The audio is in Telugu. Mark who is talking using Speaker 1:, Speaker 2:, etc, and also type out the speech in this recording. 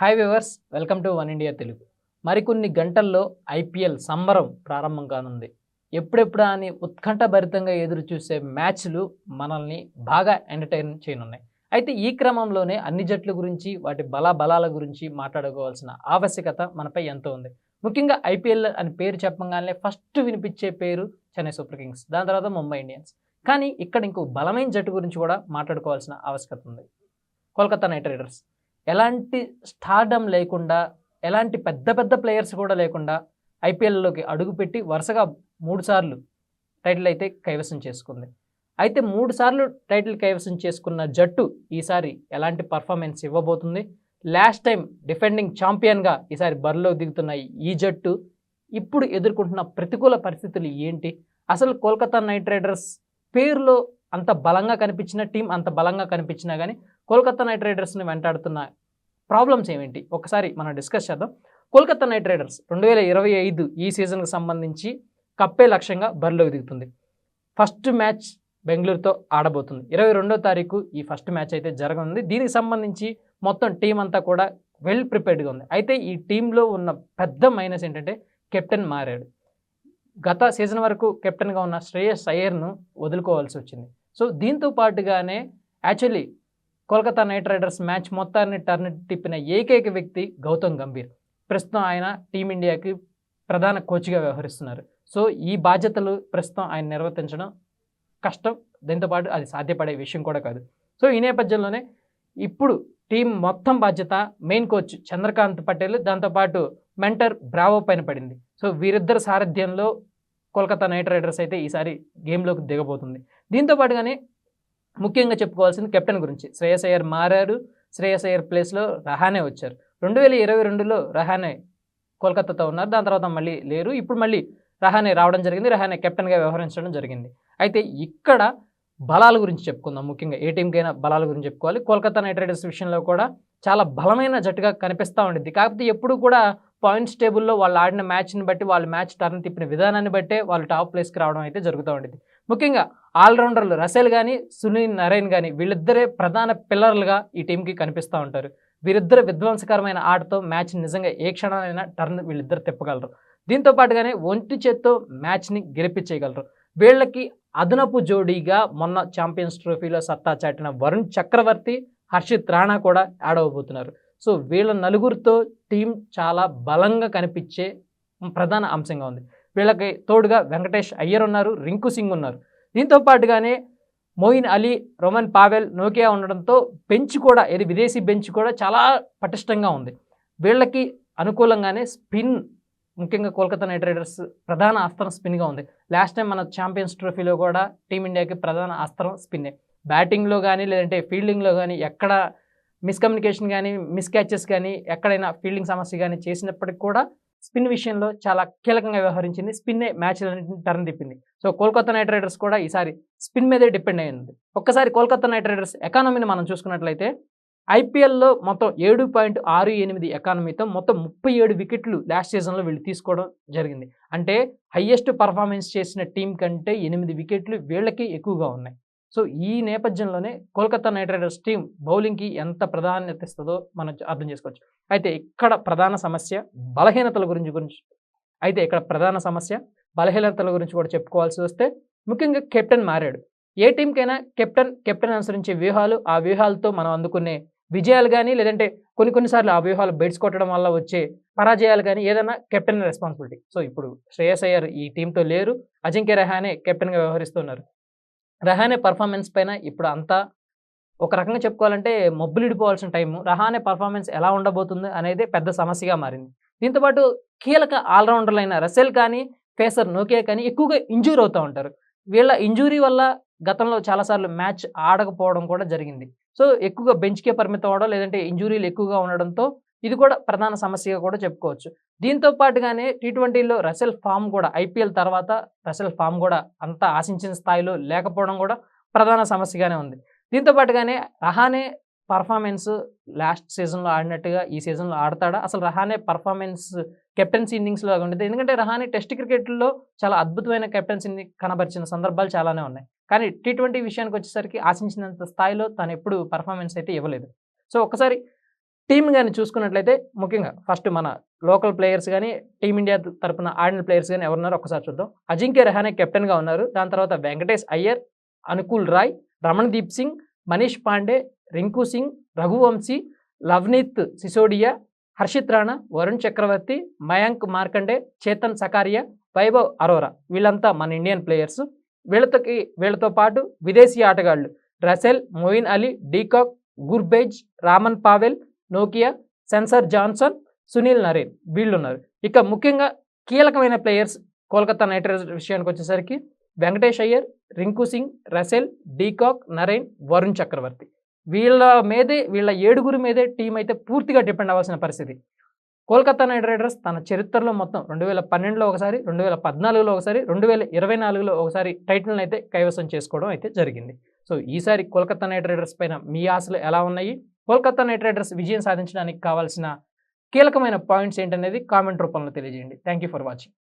Speaker 1: Hi viewers welcome to one India Telugu మరికొన్ని గంటల్లో ఐపీఎల్ సంబరం ప్రారంభం కానుంది. ఎప్పుడెప్పుడా అని ఉత్కంఠభరితంగా ఎదురు చూసే మ్యాచ్లు మనల్ని బాగా ఎంటర్టైన్ చేయనున్నాయి. అయితే ఈ క్రమంలోనే అన్ని జట్ల గురించి వాటి బలాబలాల గురించి మాట్లాడుకోవాల్సిన ఆవశ్యకత మనపై ఎంతో ఉంది. ముఖ్యంగా ఐపీఎల్ అని పేరు చెప్పగానే ఫస్ట్ వినిపించే పేరు చెన్నై సూపర్ కింగ్స్ దాని తర్వాత ముంబై ఇండియన్స్. కానీ ఇక్కడ ఇంకో బలమైన జట్టు గురించి కూడా మాట్లాడుకోవాల్సిన ఆవశ్యకత ఉంది. Kolkata knight riders. ఎలాంటి స్టార్డమ్ లేకుండా ఎలాంటి పెద్ద పెద్ద ప్లేయర్స్ కూడా లేకుండా ఐపీఎల్లోకి అడుగుపెట్టి వరుసగా మూడుసార్లు టైటిల్ అయితే కైవసం చేసుకుంది. అయితే మూడుసార్లు టైటిల్ కైవసం చేసుకున్న జట్టు ఈసారి ఎలాంటి పర్ఫార్మెన్స్ ఇవ్వబోతుంది? లాస్ట్ టైం డిఫెండింగ్ ఛాంపియన్గా ఈసారి బరిలో దిగుతున్న ఈ జట్టు ఇప్పుడు ఎదుర్కొంటున్న ప్రతికూల పరిస్థితులు ఏంటి? అసలు కోల్కతా నైట్ రైడర్స్ పేరులో అంత బలంగా కనిపించిన టీం అంత బలంగా కనిపించినా కానీ కోల్కతా నైట్ రైడర్స్ని వెంటాడుతున్న ప్రాబ్లమ్స్ ఏమిటి ఒకసారి మనం డిస్కస్ చేద్దాం. కోల్కతా నైట్ రైడర్స్ రెండు వేల ఇరవై ఐదు ఈ సీజన్కి సంబంధించి కప్పే లక్ష్యంగా బరిలోకి దిగుతుంది. ఫస్ట్ మ్యాచ్ బెంగళూరుతో ఆడబోతుంది. ఇరవై రెండో తారీఖు ఈ ఫస్ట్ మ్యాచ్ అయితే జరగనుంది. దీనికి సంబంధించి మొత్తం టీం అంతా కూడా వెల్ ప్రిపేర్డ్గా ఉంది. అయితే ఈ టీంలో ఉన్న పెద్ద మైనస్ ఏంటంటే కెప్టెన్ మారాడు. గత సీజన్ వరకు కెప్టెన్గా ఉన్న శ్రేయస్ అయ్యర్ను వదులుకోవాల్సి వచ్చింది. సో దీంతో పాటుగానే actually Kolkata knight riders match మొత్తాన్ని టర్న్ తిప్పిన ఏకైక వ్యక్తి గౌతమ్ గంభీర్. ప్రస్తుతం ఆయన టీమిండియాకి ప్రధాన కోచ్గా వ్యవహరిస్తున్నారు. సో ఈ బాధ్యతలు ప్రస్తుతం ఆయన నిర్వర్తించడం కష్టం. దీంతోపాటు అది సాధ్యపడే విషయం కూడా కాదు. సో ఈ నేపథ్యంలోనే ఇప్పుడు టీం మొత్తం బాధ్యత మెయిన్ కోచ్ చంద్రకాంత్ పటేల్ దాంతోపాటు మెంటర్ బ్రావో పైన పడింది. సో వీరిద్దరు సారథ్యంలో కోల్కతా నైట్ రైడర్స్ అయితే ఈసారి గేమ్లోకి దిగబోతుంది. దీంతోపాటుగానే ముఖ్యంగా చెప్పుకోవాల్సింది కెప్టెన్ గురించి. శ్రేయస్ అయ్యర్ మారారు శ్రేయస్ అయ్యర్ ప్లేస్లో రహానే వచ్చారు. రెండు వేల ఇరవై రెండులో రహానే కోల్కతాతో ఉన్నారు. దాని తర్వాత మళ్ళీ లేరు. ఇప్పుడు మళ్ళీ రహానే రావడం జరిగింది. రహానే కెప్టెన్గా వ్యవహరించడం జరిగింది. అయితే ఇక్కడ బలాల గురించి చెప్పుకుందాం. ముఖ్యంగా ఏ టీంకైనా బలాల గురించి చెప్పుకోవాలి. కోల్కతా నైట్ రైడర్స్ విషయంలో కూడా చాలా బలమైన జట్టుగా కనిపిస్తూ ఉండేది కాకపోతే ఎప్పుడు కూడా పాయింట్స్ టేబుల్లో వాళ్ళు ఆడిన మ్యాచ్ని బట్టి వాళ్ళు మ్యాచ్ టర్న్ తిప్పిన విధానాన్ని బట్టే వాళ్ళు టాప్ ప్లేస్కి రావడం అయితే జరుగుతూ ఉండేది ముఖ్యంగా ఆల్రౌండర్లు రసెల్ కానీ సునీల్ నరేన్ కానీ వీళ్ళిద్దరే ప్రధాన పిల్లర్లుగా ఈ టీంకి కనిపిస్తూ ఉంటారు. వీరిద్దరు విధ్వంసకరమైన ఆటతో మ్యాచ్ నిజంగా ఏ క్షణాలైనా టర్న్ వీళ్ళిద్దరు తిప్పగలరు. దీంతో పాటుగానే ఒంటి చేత్తో మ్యాచ్ని గెలిపించేయగలరు. వీళ్ళకి అదనపు జోడీగా మొన్న ఛాంపియన్స్ ట్రోఫీలో సత్తా చాటిన వరుణ్ చక్రవర్తి హర్షిత్ రాణా కూడా యాడ్ అవ్వబోతున్నారు సో వీళ్ళ నలుగురితో టీం చాలా బలంగా కనిపించే ప్రధాన అంశంగా ఉంది. వీళ్ళకి తోడుగా వెంకటేష్ అయ్యర్ ఉన్నారు రింకు సింగ్ ఉన్నారు. దీంతో పాటుగానే మోయిన్ అలీ రోమన్ పావెల్ నోకియా ఉండడంతో బెంచ్ కూడా ఏది విదేశీ బెంచ్ కూడా చాలా పటిష్టంగా ఉంది. వీళ్ళకి అనుకూలంగానే స్పిన్ ముఖ్యంగా కోల్కతా నైట్ రైడర్స్ ప్రధాన అస్త్రం స్పిన్గా ఉంది. లాస్ట్ టైం మన ఛాంపియన్స్ ట్రోఫీలో కూడా టీమిండియాకి ప్రధాన అస్త్రం స్పిన్నే. బ్యాటింగ్లో కానీ లేదంటే ఫీల్డింగ్లో కానీ ఎక్కడ మిస్కమ్యూనికేషన్ కానీ మిస్ క్యాచెస్ కానీ ఎక్కడైనా ఫీల్డింగ్ సమస్య కానీ చేసినప్పటికి కూడా స్పిన్ విషయంలో చాలా కీలకంగా వ్యవహరించింది. స్పిన్నే మ్యాచ్లన్నింటిని టర్న్ తిప్పింది. సో కోల్కతా నైట్ రైడర్స్ కూడా ఈసారి స్పిన్ మీదే డిపెండ్ అయింది ఒక్కసారి కోల్కతా నైట్ రైడర్స్ ఎకానమీని మనం చూసుకున్నట్లయితే ఐపీఎల్లో మొత్తం ఏడు పాయింట్ ఆరు ఎనిమిది ఎకానమీతో మొత్తం ముప్పై ఏడు వికెట్లు లాస్ట్ సీజన్లో వీళ్ళు తీసుకోవడం జరిగింది. అంటే హయ్యెస్ట్ పర్ఫార్మెన్స్ చేసిన టీం కంటే ఎనిమిది వికెట్లు వీళ్ళకి ఎక్కువగా ఉన్నాయి. సో ఈ నేపథ్యంలోనే కోల్కతా నైట్ రైడర్స్ టీం బౌలింగ్కి ఎంత ప్రాధాన్యత ఇస్తుందో మనం అర్థం చేసుకోవచ్చు. అయితే ఇక్కడ ప్రధాన సమస్య బలహీనతల గురించి గురించి. అయితే ఇక్కడ ప్రధాన సమస్య బలహీనతల గురించి కూడా చెప్పుకోవాల్సి వస్తే ముఖ్యంగా కెప్టెన్ మారాడు. ఏ టీంకైనా కెప్టెన్ కెప్టెన్ అనుసరించే వ్యూహాలు ఆ వ్యూహాలతో మనం అందుకునే విజయాలు కానీ లేదంటే కొన్ని కొన్నిసార్లు ఆ వ్యూహాలు బెడ్స్ కొట్టడం వల్ల వచ్చే పరాజయాలు కానీ ఏదైనా కెప్టెన్ రెస్పాన్సిబిలిటీ. సో ఇప్పుడు శ్రేయస్ అయ్యర్ ఈ టీంతో లేరు. అజింక్య రహానే కెప్టెన్గా వ్యవహరిస్తున్నారు రహానే పర్ఫార్మెన్స్ పైన ఇప్పుడు అంతా ఒక రకంగా చెప్పుకోవాలంటే మబ్బులిడిపోవాల్సిన టైము. రహానే పర్ఫార్మెన్స్ ఎలా ఉండబోతుంది అనేది పెద్ద సమస్యగా మారింది. దీంతోపాటు కీలక ఆల్రౌండర్లైన రసెల్ కానీ ఫేసర్ నోకే కానీ ఎక్కువగా ఇంజూర్ అవుతూ ఉంటారు. వీళ్ళ ఇంజూరీ వల్ల గతంలో చాలాసార్లు మ్యాచ్ ఆడకపోవడం కూడా జరిగింది. సో ఎక్కువగా బెంచ్కే పరిమితం అవడం లేదంటే ఇంజూరీలు ఎక్కువగా ఉండడంతో ఇది కూడా ప్రధాన సమస్యగా కూడా చెప్పుకోవచ్చు. దీంతో పాటుగానే టీ ట్వంటీలో రసెల్ ఫామ్ కూడా ఐపీఎల్ తర్వాత రసెల్ ఫామ్ కూడా అంత ఆశించిన స్థాయిలో లేకపోవడం కూడా ప్రధాన సమస్యగానే ఉంది. దీంతో పాటుగానే రహానే పర్ఫార్మెన్స్ లాస్ట్ సీజన్లో ఆడినట్టుగా ఈ సీజన్లో ఆడతాడా? అసలు రహానే పర్ఫార్మెన్స్ కెప్టెన్సీ ఇన్నింగ్స్లో ఉండేది. ఎందుకంటే రహానే టెస్ట్ క్రికెట్లో చాలా అద్భుతమైన కెప్టెన్సీని కనబరిచిన సందర్భాలు చాలానే ఉన్నాయి. కానీ టీ ట్వంటీ విషయానికి వచ్చేసరికి ఆశించినంత స్థాయిలో తను ఎప్పుడు పర్ఫార్మెన్స్ అయితే ఇవ్వలేదు. సో ఒకసారి టీం కానీ చూసుకున్నట్లయితే ముఖ్యంగా ఫస్ట్ మన లోకల్ ప్లేయర్స్ కానీ టీమిండియా తరపున ఆడిన ప్లేయర్స్ కానీ ఎవరున్నారో ఒకసారి చూద్దాం. అజింక్య రహానే కెప్టెన్గా ఉన్నారు. దాని తర్వాత వెంకటేష్ అయ్యర్ అనుకూల్ రాయ్ రమణ్దీప్ సింగ్ మనీష్ పాండే రింకు సింగ్ రఘువంశీ లవ్నీత్ సిసోడియా హర్షిత్ రాణా వరుణ్ చక్రవర్తి మయాంక్ మార్కండే చేతన్ సకారియా వైభవ్ అరోరా వీళ్ళంతా మన ఇండియన్ ప్లేయర్స్. వీళ్ళతోకి వీళ్ళతో పాటు విదేశీ ఆటగాళ్ళు Russell Moeen Ali de Kock Gurbaz Rovman Powell Nokia Spencer Johnson Sunil Narine వీళ్ళు ఉన్నారు ఇక ముఖ్యంగా కీలకమైన ప్లేయర్స్ కోల్కతా నైట్ రైడర్స్ విషయానికి వచ్చేసరికి Venkatesh Iyer Rinku Singh Russell de Kock Narine Varun Chakravarthy. వీళ్ళ మీదే వీళ్ళ ఏడుగురు మీదే టీం అయితే పూర్తిగా డిపెండ్ అవ్వాల్సిన పరిస్థితి. కోల్కతా నైట్ రైడర్స్ తన చరిత్రలో మొత్తం రెండు వేల పన్నెండులో ఒకసారి రెండు వేల పద్నాలుగులో ఒకసారి రెండు వేల ఇరవై నాలుగులో ఒకసారి టైటిల్ని అయితే కైవసం చేసుకోవడం అయితే జరిగింది. సో ఈసారి కోల్కతా నైట్ రైడర్స్ పైన మీ ఆశలు ఎలా ఉన్నాయి? కోల్కతా నైట్ రైడర్స్ విజయం సాధించడానికి కావాల్సిన కీలకమైన పాయింట్స్ ఏంటనేది కామెంట్ రూపంలో తెలియజేయండి. Thank you for watching